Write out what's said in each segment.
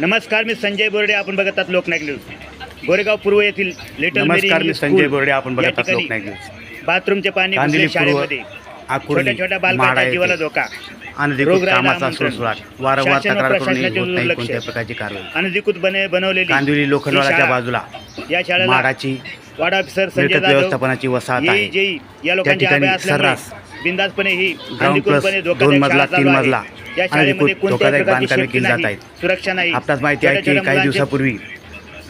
नमस्कार मी संजय बोर्डे आपण बघत आहात लोकनायक न्यूज. गोरेगाव पूर्व येथील लिटल नमस्कार मी संजय बोर्डे आपण या बघत आहात ठिकाणी लोकनायक न्यूज. बाथरूमचे पाणी घुसले शाळेमध्ये. छोट्या छोट्या बालकाच्या जीवाला धोका. अनधिकृत कामाचा. सुळसुळाट वारंवार तक्रार दुर्लक्ष. कोणत्याही प्रकारची कारवाई. अनधिकृतपणे बनवलेली कांदिवली लोखंडवाडाच्या शाळा, बाजूला. या शाळेला माडाची वाडा ऑफिसर संजय मिळकत जाधव व्यवस्थापनाची वसाहत येई आहे जेई या लोकांची ठिकाणी अभय असल्यामुळे सर्रास बिंदासपणे ही धोकादायक दोन मजला, शाळा तीन चालू आहे. मजला या शाळेमध्ये अनधिकृत कोणत्याही धोकादायक प्रकारची बांधकामे सेफ्टी केली जात नाही आहेत. सुरक्षा नाही आपणास माहिती आहे की छोट्या काही मुलांचे दिवसापूर्वी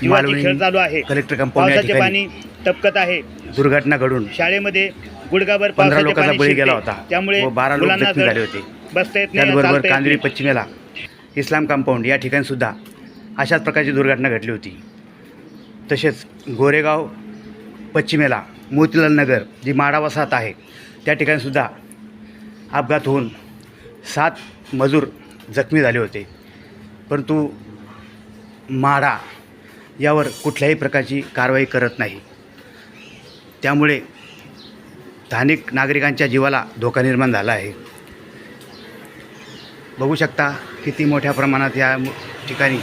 जीवाचे खेळ चालू आहे कलेक्टर कंपाऊंड या पावसाचे पाणी टपकत आहे दुर्घटना घडून शाळेमध्ये गुडगाभर पंधरा पावसाचे लोकांचा पाणी बळी शिरते. गेला होता त्यामुळे व बारा लोक मुलांना जखमी झाले होते बसता येत नाही त्याचबरोबर चालता येत कांदिवली नाही. पश्चिमेला इस्लाम कंपाऊंड या ठिकाणी सुद्धा अशाच प्रकारची दुर्घटना घडली होती तसेच गोरेगाव पश्चिमेला मोतीलाल नगर जी माडा वसाहत आहे त्या ठिकाणी सुद्धा अपघात होऊन सात मजूर जखमी झाले होते. परंतु माडा यावर कुठल्याही प्रकारची कारवाई करत नाही. त्यामुळे स्थानिक नागरिकांच्या जीवाला धोका निर्माण झाला आहे. बघू शकता किती मोठ्या प्रमाणात या ठिकाणी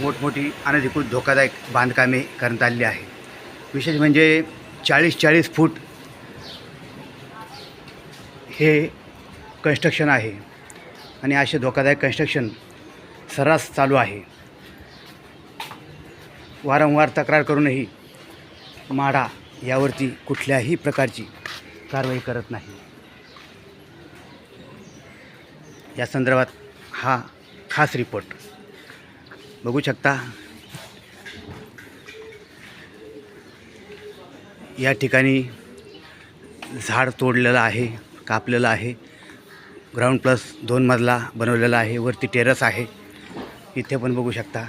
मोठमोठी अनधिकृत धोकादायक बांधकामे करण्यात आलेली आहे. विशेष म्हणजे चाळीस चाळीस फूट हे कन्स्ट्रक्शन आहे. आणि असे धोकादायक कन्स्ट्रक्शन सर्रास चालू आहे. वारंवार तक्रार करूनही माडा यावरती कुठल्याही प्रकारची कारवाई करत नाही. या संदर्भात हा खास रिपोर्ट बघू शकता. या ठिकाणी झाड तोडलेलं आहे कापलेलं आहे. ग्राउंड प्लस दोन मजला बनवलेला आहे वरती टेरस आहे. इथे पण बघू शकता.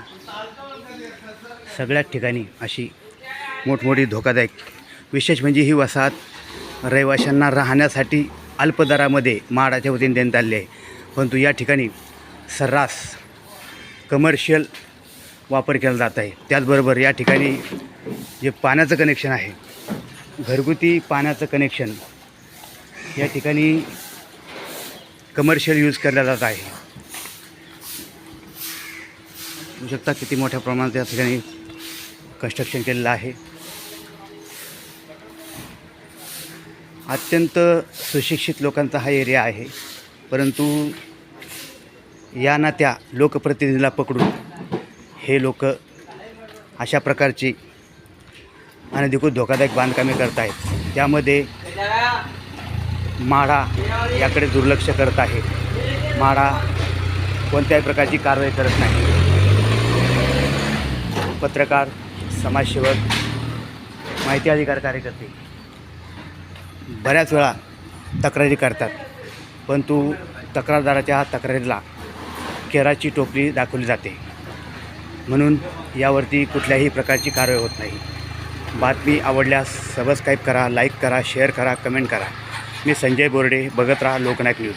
सगळ्याच ठिकाणी अशी मोठमोठी धोकादायक विशेष म्हणजे ही वसाहत रहिवाशांना राहण्यासाठी अल्प दरामध्ये माडाच्या वतीने देण्यात आली आहे. परंतु या ठिकाणी सर्रास कमर्शियल वापर केला जात आहे. त्याचबरोबर या ठिकाणी जे पाण्याचं कनेक्शन आहे घरगुती पाण्याचं कनेक्शन या ठिकाणी कमर्शियल यूज केला जात आहे. बघू शकता किती मोठ्या प्रमाणात या ठिकाणी कन्स्ट्रक्शन केलेलं आहे. अत्यंत सुशिक्षित लोकांचा हा एरिया आहे परंतु या ना त्या लोकप्रतिनिधीला पकडून हे लोक अशा प्रकारची अनधिकृत धोकादायक बांधकामे करत आहेत. त्यामध्ये माढा याकडे दुर्लक्ष करत आहे. माढा कोणत्याही प्रकारची कारवाई करत नाही. पत्रकार समाजसेवक माहिती अधिकार कार्यकर्ते बऱ्याच वेळा तक्रारी करतात. परंतु तक्रारदाराच्या तक्रारीला केराची टोपली दाखवली जाते. म्हणून यावरती कुठल्याही प्रकारची कारवाई होत नाही. बातमी आवडल्यास सबस्क्राईब करा लाईक करा शेअर करा कमेंट करा. मी संजय बोर्डे बघत राहा लोकनायक न्यूज.